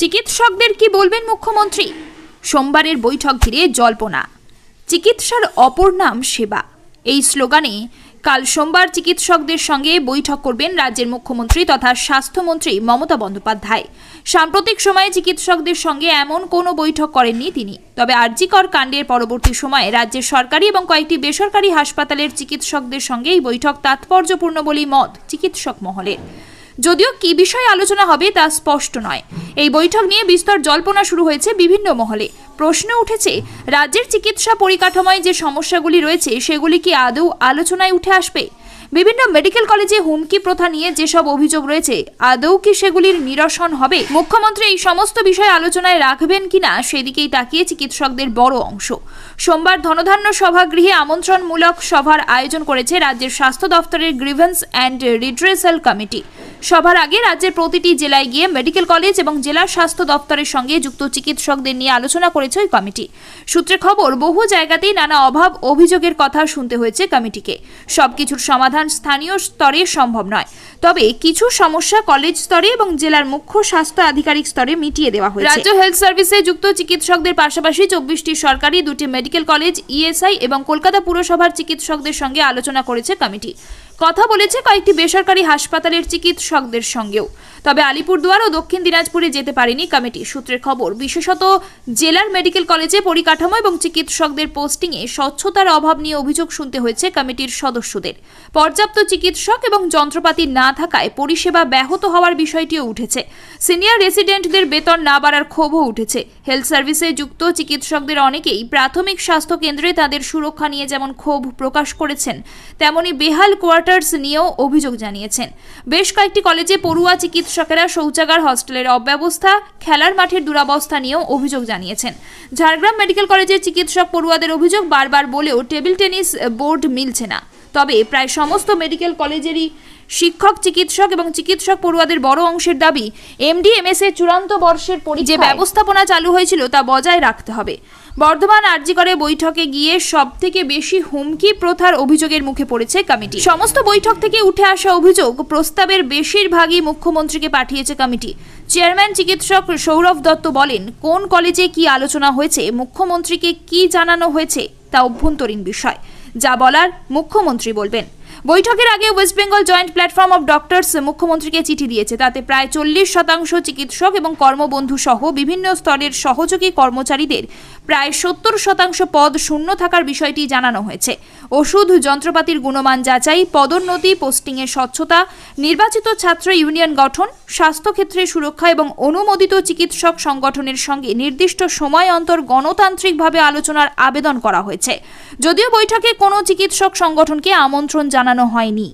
চিকিৎসকদের কি বলবেন মুখ্যমন্ত্রী? সোমবারের বৈঠক ঘিরে জল্পনা। চিকিৎসার অপর নাম সেবা। এই স্লোগানে কাল সোমবার চিকিৎসকদের সঙ্গে বৈঠক করবেন রাজ্যের মুখ্যমন্ত্রী তথা স্বাস্থ্যমন্ত্রী মমতা বন্দ্যোপাধ্যায়। সাম্প্রতিক সময়ে চিকিৎসকদের সঙ্গে এমন কোনো বৈঠক করেননি তিনি। তবে আরজিকর কাণ্ডের পরবর্তী সময়ে রাজ্যের সরকারি এবং কয়েকটি বেসরকারি হাসপাতালের চিকিৎসকদের সঙ্গে এই বৈঠক তাৎপর্যপূর্ণ বলেই মত চিকিৎসক মহলের। যদিও কি বিষয়ে আলোচনা হবে তা স্পষ্ট নয়। এই বৈঠক নিয়ে বিস্তর জল্পনা শুরু হয়েছে বিভিন্ন মহলে। প্রশ্ন উঠেছে, রাজ্যের চিকিৎসা পরিকাঠামোয় যে সমস্যাগুলি রয়েছে, সেগুলি কি আদৌ আলোচনায় উঠে আসবে? বিভিন্ন মেডিকেল কলেজে হুমকি প্রথা নিয়ে যেসব অভিযোগ রয়েছে, আদৌ কি সেগুলির নিরসন হবে? মুখ্যমন্ত্রী এই সমস্ত বিষয় আলোচনায় রাখবেন কিনা সেদিকেই তাকিয়ে চিকিৎসকদের বড় অংশ। সোমবার ধনধান্য সভাগৃহে আমন্ত্রণমূলক সভার আয়োজন করেছে রাজ্যের স্বাস্থ্য দফতরের গ্রিভেন্স অ্যান্ড রিড্রেসাল কমিটি। সভার আগে রাজ্যের প্রতিটি জেলায় গিয়ে মেডিকেল কলেজ এবং জেলা স্বাস্থ্য দপ্তরের সঙ্গে যুক্ত চিকিৎসকদের নিয়ে আলোচনা করেছে ওই কমিটি। সূত্রে খবর, বহু জায়গাতেই নানা অভাব, অভিযোগের কথা শুনতে হয়েছে কমিটিকে। সবকিছুর সমাধান স্থানীয় স্তরে সম্ভব নয়। তবে কিছু সমস্যা কলেজ স্তরে এবং জেলার মুখ্য স্বাস্থ্য আধিকারিক স্তরে মিটিয়ে দেওয়া হয়েছে। রাজ্য হেলথ সার্ভিসে যুক্ত চিকিৎসকদের পাশাপাশি চব্বিশটি সরকারি, দুটি মেডিকেল কলেজ, ইএসআই এবং কলকাতা পুরসভার চিকিৎসকদের সঙ্গে আলোচনা করেছে কমিটি। কথা বলেছে কয়েকটি বেসরকারি হাসপাতালের চিকিৎসকদের সঙ্গেও। তবে আলিপুরদুয়ার ও দক্ষিণ দিনাজপুরে যেতে পারেনি কমিটি। সূত্রের খবর, বিশেষত জেলার মেডিকেল কলেজে পরিকাঠামো এবং চিকিৎসকদের পোস্টিংয়ে স্বচ্ছতার অভাব নিয়ে অভিযোগ শুনতে হয়েছে কমিটির সদস্যদের। পর্যাপ্ত চিকিৎসক এবং যন্ত্রপাতি না থাকায় পরিষেবা ব্যাহত হওয়ার বিষয়টিও উঠেছে। সিনিয়র রেসিডেন্টদের বেতন না বাড়ার ক্ষোভও উঠেছে। হেলথ সার্ভিসে যুক্ত চিকিৎসকদের অনেকেই প্রাথমিক স্বাস্থ্য কেন্দ্রে তাদের সুরক্ষা নিয়ে যেমন ক্ষোভ প্রকাশ করেছেন, তেমনি বেহাল কোয়ার্টার্স নিয়েও অভিযোগ জানিয়েছেন। বেশ কয়েকটি কলেজে পড়ুয়া চিকিৎসকেরা শৌচাগার, হস্টেলের অব্যবস্থা, খেলার মাঠের দুরাবস্থা নিয়েও অভিযোগ জানিয়েছেন। ঝাড়গ্রাম মেডিকেল কলেজের চিকিৎসক পড়ুয়াদের অভিযোগ বারবার বলেও টেবিল টেনিস বোর্ড মিলছে না। তবে প্রায় সমস্ত মেডিকেল কলেজেরই শিক্ষক, চিকিৎসক এবং চিকিৎসক পড়ুয়াদের বড় অংশের দাবি এমডিএমএস এর চূড়ান্ত বর্ষের যে ব্যবস্থাপনা চালু হয়েছিল তা বজায় রাখতে হবে। বর্ধমান আরজি করে বৈঠকে গিয়ে সব থেকে বেশি হুমকি প্রথার অভিযোগের মুখে পড়েছে কমিটি। সমস্ত বৈঠক থেকে উঠে আসা অভিযোগ প্রস্তাবের বেশিরভাগই মুখ্যমন্ত্রীকে পাঠিয়েছে কমিটি। চেয়ারম্যান, চিকিৎসক সৌরভ দত্ত বলেন, কোন কলেজে কি আলোচনা হয়েছে, মুখ্যমন্ত্রীকে কি জানানো হয়েছে তা অভ্যন্তরীণ বিষয়। যা বলার মুখ্যমন্ত্রী বলবেন। বৈঠকের আগে West Bengal joint platform of doctors মুখ্যমন্ত্রীকে চিঠি দিয়েছে। তাতে প্রায় চল্লিশ শতাংশ চিকিৎসক এবং কর্মবন্ধু সহ বিভিন্ন স্তরের সহযোগী কর্মচারীদের প্রায় সত্তর শতাংশ পদ শূন্য থাকার বিষয়টি জানানো হয়েছে। ওষুধ, যন্ত্রপাতির গুণমান যাচাই, পদোন্নতি, পোস্টিংয়ের স্বচ্ছতা, নির্বাচিত ছাত্র ইউনিয়ন গঠন, স্বাস্থ্যক্ষেত্রে সুরক্ষা এবং অনুমোদিত চিকিৎসক সংগঠনের সঙ্গে নির্দিষ্ট সময় অন্তর গণতান্ত্রিকভাবে আলোচনার আবেদন করা হয়েছে। যদিও বৈঠকে কোনো চিকিৎসক সংগঠনকে আমন্ত্রণ জানানো হয়নি।